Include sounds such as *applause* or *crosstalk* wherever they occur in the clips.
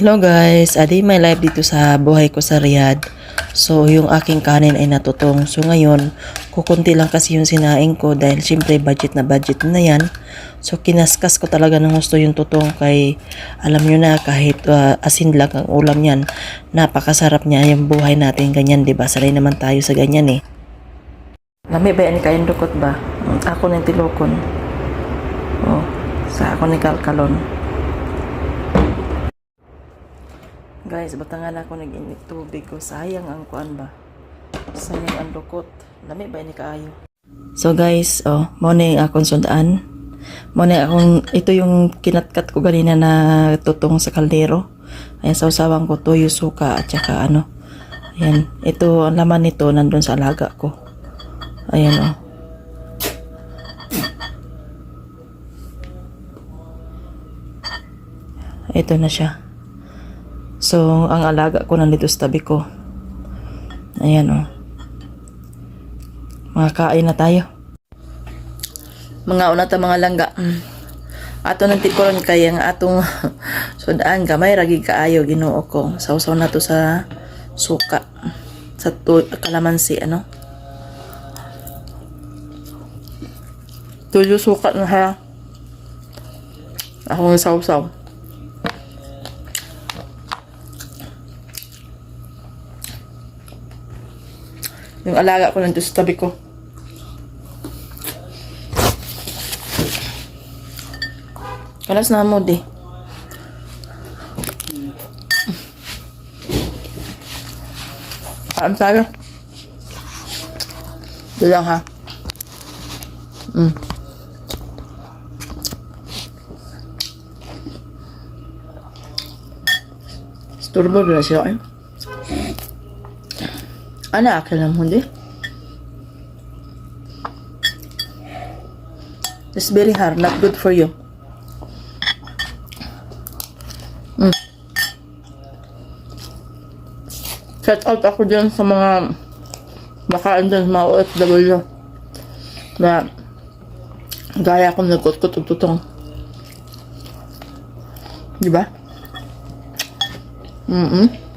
Hello guys, adi may live dito sa buhay ko sa Riyadh. So yung aking kanin ay natutong. So ngayon, kukunti lang kasi yung sinaing ko dahil syempre budget na budget na yan. So kinaskas ko talaga ng gusto yung tutong kay alam nyo na kahit uh, asin lang ang ulam yan, napakasarap niya yung buhay natin ganyan, 'di ba? Sanay naman tayo sa ganyan eh. Lami ba yan kayong dukot ba? Ako ng tilokon. Oh, sa ako ni kalkalon. Guys, batangan ako nag-init tubig ko. Sayang ang kuan ba? Sayang ang dukot. Lami ba ni kaayo? So guys, oh, mo na akong sundaan. Mo na akong, ito yung kinatkat ko ganina na tutong sa kaldero. Ayan, sausawang ko toyo, suka, at saka ano. Ayan, ito, ang laman nito nandun sa alaga ko. Ayan, oh. Ito na siya. So, ang alaga ko nandito sa tabi ko. Ayan o. Oh. Mga kain na tayo. Mga una ta mga langga. Mm. Ato nang tikuron kay ang atong *laughs* sudaan gamay ragi kaayo Ginoo ko. Sausaw na to sa suka sa tu- kalamansi ano. Tuyo suka na ha. Ako ng sausaw. Yung alaga ko nandito sa tabi ko. Kalas na mo, di. Kaan tayo. Ito lang, ha? Mm. Sturbo na siya, eh. Ana akala mo hindi? It's very hard, not good for you. Mm. Shout out ako dyan sa mga makain dyan sa mga OFW na gaya akong nagkutkot tutong. Diba? Mm-mm.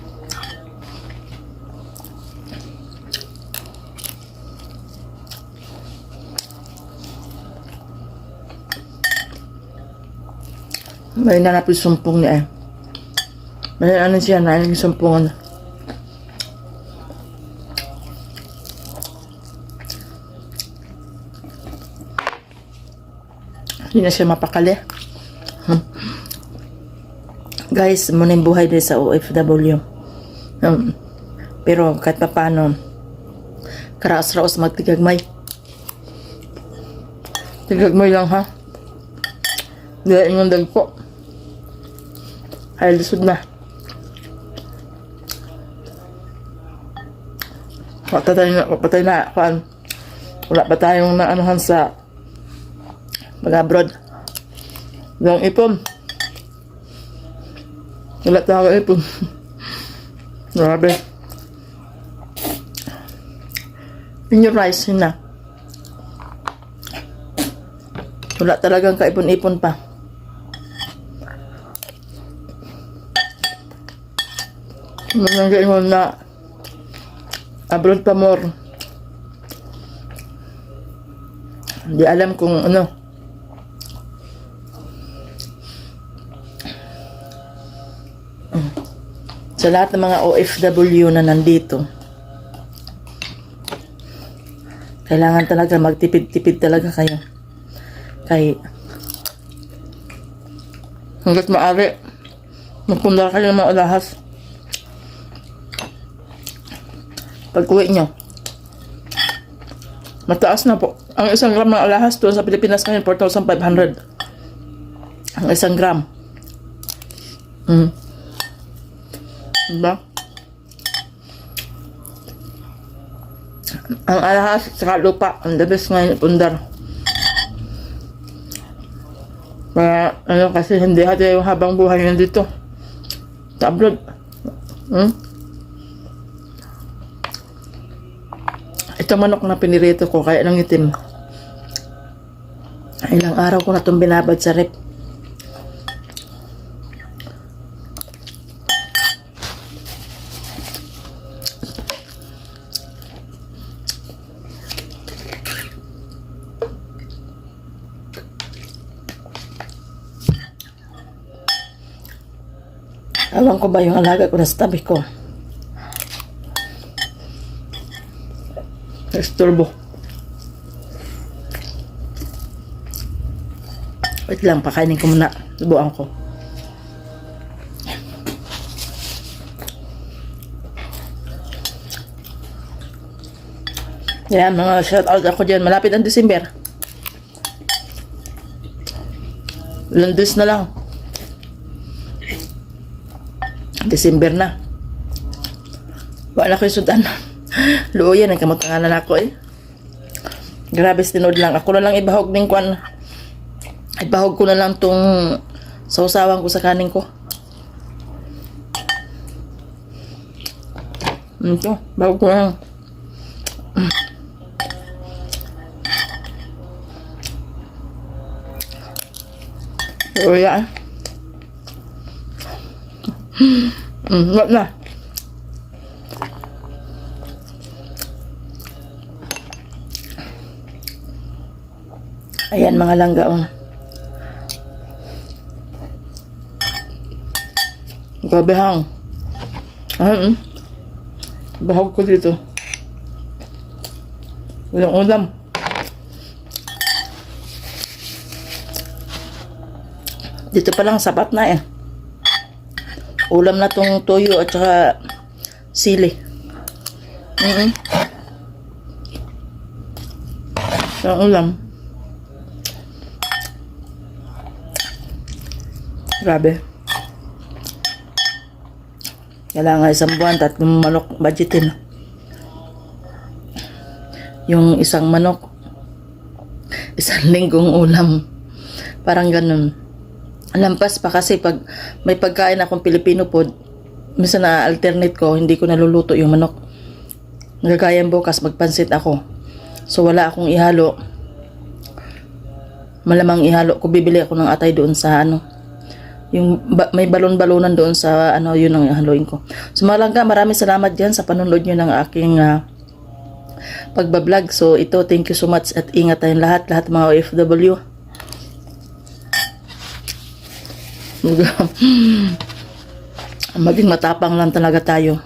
May nanapit sumpong niya eh. May ano siya na yung sumpungan. Hindi na siya mapakali. Hmm. Guys, muna yung buhay din sa OFW. Um, pero kahit pa paano, karaos-raos magtigagmay. Tigagmay lang ha. Dahil yung dagpo. Ay, lusod na. Patay na, patay na, kan. Wala pa tayong naanohan sa mag-abroad. Walang ipon. Wala tayong ipon. *laughs* Grabe. In your rice, yun na. Wala talagang kaipon-ipon pa. Mananggain mo na abroad pa more. Hindi alam kung ano. Sa lahat ng mga OFW na nandito, kailangan talaga magtipid-tipid talaga kayo. Kay hanggat maaari, magpundar kayo ng mga alahas. Pag uwi nyo. Mataas na po. Ang isang gram ng alahas doon sa Pilipinas ngayon, 4,500. Ang isang gram. Hmm. Diba? Ang alahas sa lupa, ang the best ngayon pundar. Para, ano, kasi hindi hati yung habang buhay nyo dito. Sa abroad. Hmm? Ito manok na pinirito ko kaya nang itim. Ilang araw ko na itong binabad sa rep. Alam ko ba yung alaga ko na sa tabi ko? Esturbo. Wait lang, pakainin ko muna. Subuan ko. Yan, mga shout out ako dyan. Malapit ang December. Ilang days na lang. December na. Wala ko yung sudan. *laughs* Luoyan, ang kamutanganan ako eh. Grabe, sinod lang. Ako na lang ibahog ng kwan. Ibahog ko na lang tong sausawan ko sa kanin ko. Ito, bahog ko na lang. Oh, yan. Mm, wag na. Ayan mga langga oh. Grabe hang. Ayan mm. Bahog ko dito. Walang ulam. Dito pa lang sapat na eh. Ulam na tong toyo at saka sili. Mm Ang ulam. Grabe. Kailangan isang buwan, tatlong manok budgetin. Yung isang manok, isang *laughs* linggong ulam. Parang ganun. Lampas pa kasi pag may pagkain akong Pilipino food, minsan na alternate ko, hindi ko naluluto yung manok. Gagayang bukas, magpansit ako. So wala akong ihalo. Malamang ihalo ko, bibili ako ng atay doon sa ano, yung ba- may balon-balonan doon sa ano, yun ang haluin ko. So malangga, maraming salamat dyan sa panunod nyo ng aking ah, pagbablog. So ito, thank you so much at ingat tayong lahat, lahat mga OFW. *laughs* Maging matapang lang talaga tayo.